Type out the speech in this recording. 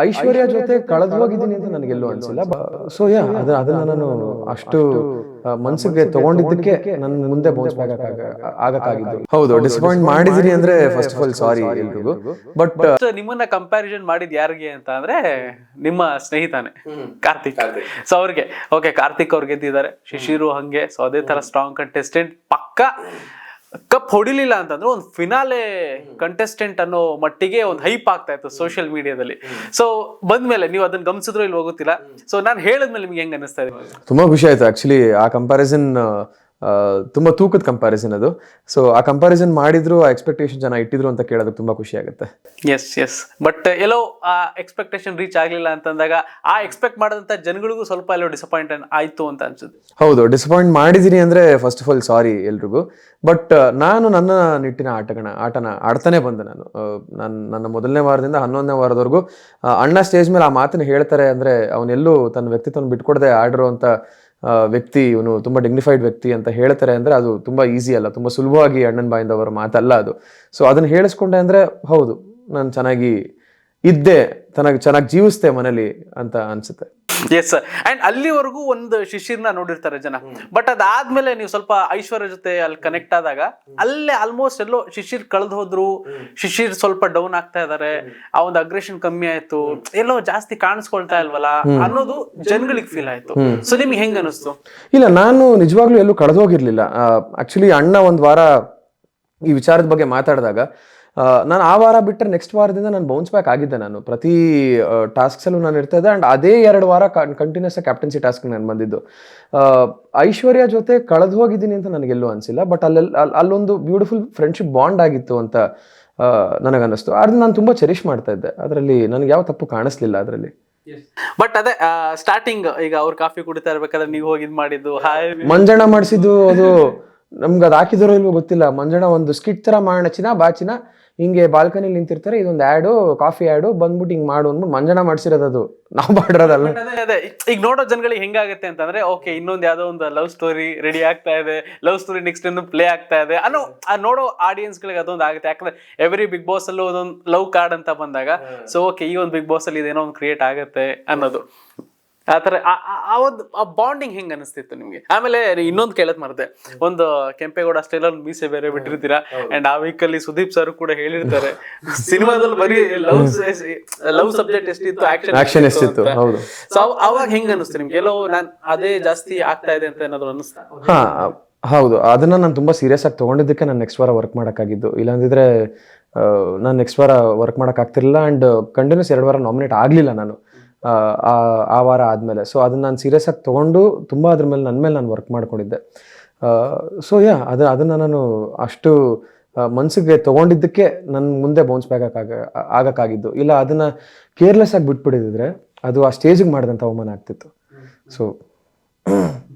ಐಶ್ವರ್ಯ ಜೊತೆ ಕಳೆದು ಹೋಗಿದ್ದೀನಿ ಅಂತ ನನಗೆಲ್ಲೂ ಅನ್ಸಿಲ್ಲ. ಸೊ ಯಾ ಅದ ಅದನ್ನ ನಾನು ಅಷ್ಟು ಮನ್ಸಿಗೆ ತಗೊಂಡಿದ್ದಕ್ಕೆ ನನ್ನ ಮುಂದೆ ಬೌನ್ಸ್ ಬ್ಯಾಕ್ ಆಗಕ್ಕಾಗಿದ್ದು ಹೌದು ಡಿಸಪಾಯಿಂಟ್ ಮಾಡಿದಿರಿ ಅಂದ್ರೆ ಫಸ್ಟ್ ಆಫ್ ಆಲ್ ಸಾರಿ ಎಲ್ರಿಗೂ. ಬಟ್ ನಿಮ್ಮನ್ನ ಕಂಪ್ಯಾರಿಸನ್ ಮಾಡಿದ್ ಯಾರಿಗೆ ಅಂತ ಅಂದ್ರೆ ನಿಮ್ಮ ಸ್ನೇಹಿತನೇ ಕಾರ್ತಿಕ್. ಸೊ ಅವ್ರಿಗೆ ಓಕೆ ಕಾರ್ತಿಕ್ ಅವ್ರು ಗೆದ್ದಿದ್ದಾರೆ. ಶಿಶಿರು ಹಂಗೆ ಸೊ ಅದೇ ತರ ಸ್ಟ್ರಾಂಗ್ ಕಂಟೆಸ್ಟೆಂಟ್ ಪಕ್ಕ ಕಪ್ ಹೊಡಿಲಿಲ್ಲ ಅಂತಂದ್ರೆ ಒಂದು ಫಿನಾಲೆ ಕಂಟೆಸ್ಟೆಂಟ್ ಅನ್ನೋ ಮಟ್ಟಿಗೆ ಒಂದು ಹೈಪ್ ಆಗ್ತಾ ಇತ್ತು ಸೋಷಿಯಲ್ ಮೀಡಿಯಾದಲ್ಲಿ ಸೊ ಬಂದ್ಮೇಲೆ ನೀವು ಅದನ್ನ ಗಮನಿಸಿದ್ರು ಇಲ್ಲಿ ಹೋಗುತ್ತಿಲ್ಲ ಸೊ ನಾನು ಹೇಳಿದ್ಮೇಲೆ ನಿಮ್ಗೆ ಹೆಂಗ್ ಅನಿಸ್ತಾ ಇದೆ? ತುಂಬಾ ಖುಷಿ ಆಯ್ತು. ಆಕ್ಚುಲಿ ಆ ಕಂಪ್ಯಾರಿಸನ್ ತುಂಬಾ ತೂಕದ ಕಂಪ್ಯಾರಿಸನ್ ಅದು. ಸೊ ಆ ಕಂಪ್ಯಾರಿಸನ್ ಮಾಡಿದ್ರು ಆ ಎಕ್ಸ್ಪೆಕ್ಟೇಷನ್ ಜನ ಇಟ್ಟಿದ್ರು ಅಂತ ಕೇಳೋದಕ್ಕೆ ತುಂಬಾ ಖುಷಿ ಆಗುತ್ತೆ. ಎಸ್ ಎಸ್ ಬಟ್ ಎಲ್ಲೋ ಆ ಎಕ್ಸ್ಪೆಕ್ಟೇಷನ್ ರೀಚ್ ಆಗಲಿಲ್ಲ ಅಂತಂದಾಗ ಆ ಎಕ್ಸ್ಪೆಕ್ಟ್ ಮಾಡಿದಂತ ಜನಗಳಿಗೂ ಸ್ವಲ್ಪ ಎಲ್ಲೋ ಡಿಸಪಾಯಿಂಟ್ ಆಯ್ತು ಅಂತ ಅನ್ಸುತ್ತೆ. ಹೌದು ಡಿಸಪಾಯಿಂಟ್ ಮಾಡಿದೀನಿ ಅಂದ್ರೆ ಫಸ್ಟ್ ಆಫ್ ಆಲ್ ಸಾರಿ ಎಲ್ರಿಗೂ. ಬಟ್ ನಾನು ನನ್ನ ನಿಟ್ಟಿನ ಆಟಗಣ ಆಟನ ಆಡ್ತಾನೆ ಬಂದೆ ನಾನು. ನನ್ನ ನನ್ನ ಮೊದಲನೇ ವಾರದಿಂದ ಹನ್ನೊಂದನೇ ವಾರದವರೆಗೂ ಅಣ್ಣ ಸ್ಟೇಜ್ ಮೇಲೆ ಆ ಮಾತನ್ನ ಹೇಳ್ತಾರೆ ಅಂದ್ರೆ ಅವನೆಲ್ಲೂ ತನ್ನ ವ್ಯಕ್ತಿತ್ವನ ಬಿಟ್ಕೊಡದೆ ಆಡಿರೋ ಆ, ವ್ಯಕ್ತಿ, ಇವನು ತುಂಬ ಡಿಗ್ನಿಫೈಡ್ ವ್ಯಕ್ತಿ ಅಂತ ಹೇಳ್ತಾರೆ ಅಂದರೆ ಅದು ತುಂಬ ಈಸಿ ಅಲ್ಲ. ತುಂಬ ಸುಲಭವಾಗಿ ಅಣ್ಣನ ಬಾಯಿಂದ ಅವರ ಮಾತಲ್ಲ ಅದು. ಸೊ ಅದನ್ನು ಹೇಳಿಸ್ಕೊಂಡೆ ಅಂದರೆ ಹೌದು, ನಾನು ಚೆನ್ನಾಗಿ ಇದ್ದೆ ತನಗೆ ಚೆನ್ನಾಗಿ ಜೀವಿಸ್ತೆ ಮನೇಲಿ ಅಂತ ಅನ್ಸುತ್ತೆ. ಎಸ್ ಅಂಡ್ ಅಲ್ಲಿವರೆಗೂ ಒಂದು ಶಿಶಿರ್ನ ನೋಡಿರ್ತಾರೆ ಜನ. ಬಟ್ ಅದಾದ್ಮೇಲೆ ನೀವು ಸ್ವಲ್ಪ ಐಶ್ವರ್ಯ ಜೊತೆ ಅಲ್ಲಿ ಕನೆಕ್ಟ್ ಆದಾಗ ಅಲ್ಲೇ ಆಲ್ಮೋಸ್ಟ್ ಎಲ್ಲೋ ಶಿಶಿರ್ ಕಳೆದು ಹೋದ್ರು ಶಿಶಿರ್ ಸ್ವಲ್ಪ ಡೌನ್ ಆಗ್ತಾ ಇದಾರೆ ಆ ಒಂದು ಅಗ್ರೆಷನ್ ಕಮ್ಮಿ ಆಯ್ತು ಎಲ್ಲೋ ಜಾಸ್ತಿ ಕಾಣಿಸ್ಕೊಳ್ತಾ ಇಲ್ವಲ್ಲ ಅನ್ನೋದು ಜನಗಳಿಗೆ ಫೀಲ್ ಆಯ್ತು. ಸೊ ನಿಮ್ಗೆ ಹೆಂಗ್ ಅನಿಸ್ತು? ಇಲ್ಲ ನಾನು ನಿಜವಾಗ್ಲೂ ಎಲ್ಲೂ ಕಳೆದು ಹೋಗಿರ್ಲಿಲ್ಲ. ಆಕ್ಚುಲಿ ಅಣ್ಣ ಒಂದ್ ವಾರ ಈ ವಿಚಾರದ ಬಗ್ಗೆ ಮಾತಾಡಿದಾಗ ನಾನು ಆ ವಾರ ಬಿಟ್ಟರೆ ನೆಕ್ಸ್ಟ್ ವಾರದಿಂದ ನಾನು ಬೌನ್ಸ್ ಬ್ಯಾಕ್ ಆಗಿದ್ದೆ ನಾನು. ಪ್ರತಿ ಟಾಸ್ಕ್ಸಲ್ಲೂ ನಾನು ಇರ್ತಾ ಇದ್ದೆ ಆ್ಯಂಡ್ ಅದೇ ಎರಡು ವಾರ ಕಂಟಿನ್ಯೂಸ್ ಕ್ಯಾಪ್ಟನ್ಸಿ ಟಾಸ್ಕ್ ನಾನು ಬಂದಿದ್ದು. ಐಶ್ವರ್ಯ ಜೊತೆ ಕಳೆದು ಹೋಗಿದ್ದೀನಿ ಅಂತ ನನಗೆಲ್ಲೂ ಅನಿಸಿಲ್ಲ ಬಟ್ ಅಲ್ಲೆಲ್ಲ ಅಲ್- ಅಲ್ಲೊಂದು ಬ್ಯೂಟಿಫುಲ್ ಫ್ರೆಂಡ್ಶಿಪ್ ಬಾಂಡ್ ಆಗಿತ್ತು ಅಂತ ನನಗನ್ನಿಸ್ತು. ಅದನ್ನ ನಾನು ತುಂಬ ಚೆರಿಷ್ ಮಾಡ್ತಾ ಇದ್ದೆ. ಅದರಲ್ಲಿ ನನಗೆ ಯಾವ ತಪ್ಪು ಕಾಣಿಸ್ಲಿಲ್ಲ ಅದರಲ್ಲಿ. ಬಟ್ ಅದೇ ಸ್ಟಾರ್ಟಿಂಗ್ ಈಗ ಅವ್ರು ಕಾಫಿ ಕುಡಿತಾ ಇರ್ಬೇಕಾದ್ರೆ ನೀವು ಹೋಗಿ ಇದ್ ಮಾಡಿದ್ದು ಹಾಯ್. ಮಂಜಣ್ಣ ಮಾಡಿಸಿದ್ದು ಅದು ನಮ್ಗೆ ಅದು ಹಾಕಿದಾರೋ ಇಲ್ವೋ ಗೊತ್ತಿಲ್ಲ. ಮಂಜಣ್ಣ ಒಂದು ಸ್ಕಿಟ್ ತರ ಮಾಡೋಣ ಚಿನ್ನ ಬಾಚಿನ ಹಿಂಗೆ ಬಾಲ್ಕನಿಲಿ ನಿಂತಿರ್ತಾರೆ ಇದೊಂದು ಆ್ಯಡು ಕಾಫಿ ಆ್ಯಡು ಬಂದ್ಬಿಟ್ಟು ಹಿಂಗೆ ಮಾಡು ಅಂದ್ಬಿಟ್ಟು ಮಂಜಣ್ಣ ಮಾಡಿಸಿರೋದು ಅದು. ನಾವು ಮಾಡಿರೋದಲ್ಲ. ಅದೇ ಅದೇ. ಈಗ ನೋಡೋ ಜನಗಳಿಗೆ ಹೆಂಗಾಗುತ್ತೆ ಅಂತಂದ್ರೆ ಓಕೆ ಇನ್ನೊಂದು ಯಾವ್ದೋ ಒಂದು ಲವ್ ಸ್ಟೋರಿ ರೆಡಿ ಆಗ್ತಾ ಇದೆ. ಲವ್ ಸ್ಟೋರಿ ನೆಕ್ಸ್ಟ್ ಇನ್ನು ಪ್ಲೇ ಆಗ್ತಾ ಇದೆ. ಅನ್ನೋ ಆ ನೋಡೋ ಆಡಿಯನ್ಸ್ ಗಳಿಗೆ ಅದೊಂದು ಆಗುತ್ತೆ. ಯಾಕಂದ್ರೆ ಎವ್ರಿ ಬಿಗ್ ಬಾಸ್ ಅಲ್ಲೂ ಒಂದೊಂದು ಲವ್ ಕಾರ್ಡ್ ಅಂತ ಬಂದಾಗ ಸೊ ಓಕೆ ಈ ಒಂದು ಬಿಗ್ ಬಾಸ್ ಅಲ್ಲಿ ಇದೇನೋ ಒಂದು ಕ್ರಿಯೇಟ್ ಆಗುತ್ತೆ ಅನ್ನೋದು. ಆ- ಆ- ಆ ಒಂದು ಆ ಬಾಂಡಿಂಗ್ ಹೆಂಗ್ ಅನಿಸ್ತಿತ್ತು ನಿಮ್ಗೆ? ಆಮೇಲೆ ಇನ್ನೊಂದು ಕೇಳೋದು ಮರ್ದೆ. ಒಂದು ಕೆಂಪೇಗೌಡ ಸ್ಟೈಲ್ ಅಲ್ಲಿ ಮೀಸೆ ಬೇರೆ ಬಿಟ್ಟಿರ್ತೀರಾ? ಅಂಡ್ ಆ ವೀಕ್ ಅಲ್ಲಿ ಸುದೀಪ್ ಸರ್ ಕೂಡ ಹೇಳಿರ್ತಾರೆ ಸಿನಿಮಾದಲ್ಲಿ ಬರೀ ಲವ್ ಲವ್ ಸಬ್ಜೆಕ್ಟ್ ಎಷ್ಟಿತ್ತು ಆಕ್ಷನ್ ಆಕ್ಷನ್ ಎಷ್ಟಿತ್ತು ಹೌದು. ಸೊ ಅವಾಗ ಹೆಂಗ್ ಅನಿಸ್ತು ನಿಮ್ಗೆ? ಎಲ್ಲೋ ನಾನ್ ಅದೇ ಜಾಸ್ತಿ ಆಗ್ತಾ ಇದೆ ಅಂತ ಏನಾದ್ರು ಅನಿಸ್ತಾ ಹಾ ಹೌದು. ಅದನ್ನ ನಾನು ತುಂಬಾ ಸೀರಿಯಸ್ ಆಗಿ ತಗೊಂಡಿದ್ದಕ್ಕೆ ನಾನು ನೆಕ್ಸ್ಟ್ ವಾರ ವರ್ಕ್ ಮಾಡೋಕ್ಕಾಗಿದ್ದು. ಇಲ್ಲಾಂದಿದ್ರೆ ನಾನು ನೆಕ್ಸ್ಟ್ ವಾರ ವರ್ಕ್ ಮಾಡೋಕ್ಕಾಗ್ತಿರಲಿಲ್ಲ ಆ್ಯಂಡ್ ಕಂಟಿನ್ಯೂಸ್ ಎರಡು ವಾರ ನಾಮಿನೇಟ್ ಆಗಲಿಲ್ಲ ನಾನು. ಆ ವಾರ ಆದಮೇಲೆ. ಸೊ ಅದನ್ನು ನಾನು ಸೀರಿಯಸ್ ಆಗಿ ತೊಗೊಂಡು ತುಂಬ ಅದ್ರ ಮೇಲೆ ನನ್ನ ಮೇಲೆ ನಾನು ವರ್ಕ್ ಮಾಡ್ಕೊಂಡಿದ್ದೆ. ಸೊ ಯಾ ಅದು, ಅದನ್ನು ನಾನು ಅಷ್ಟು ಮನಸ್ಸಿಗೆ ತೊಗೊಂಡಿದ್ದಕ್ಕೆ ನನ್ನ ಮುಂದೆ ಬೌನ್ಸ್ ಬ್ಯಾಕ್ ಆಗ, ಆಗೋಕ್ಕಾಗಿದ್ದು. ಇಲ್ಲ, ಅದನ್ನು ಕೇರ್ಲೆಸ್ ಆಗಿ ಬಿಟ್ಬಿಟ್ಟಿದ್ರೆ ಅದು ಆ ಸ್ಟೇಜಿಗೆ ಮಾಡಿದಂಥ ಅವಮಾನ ಆಗ್ತಿತ್ತು. ಸೊ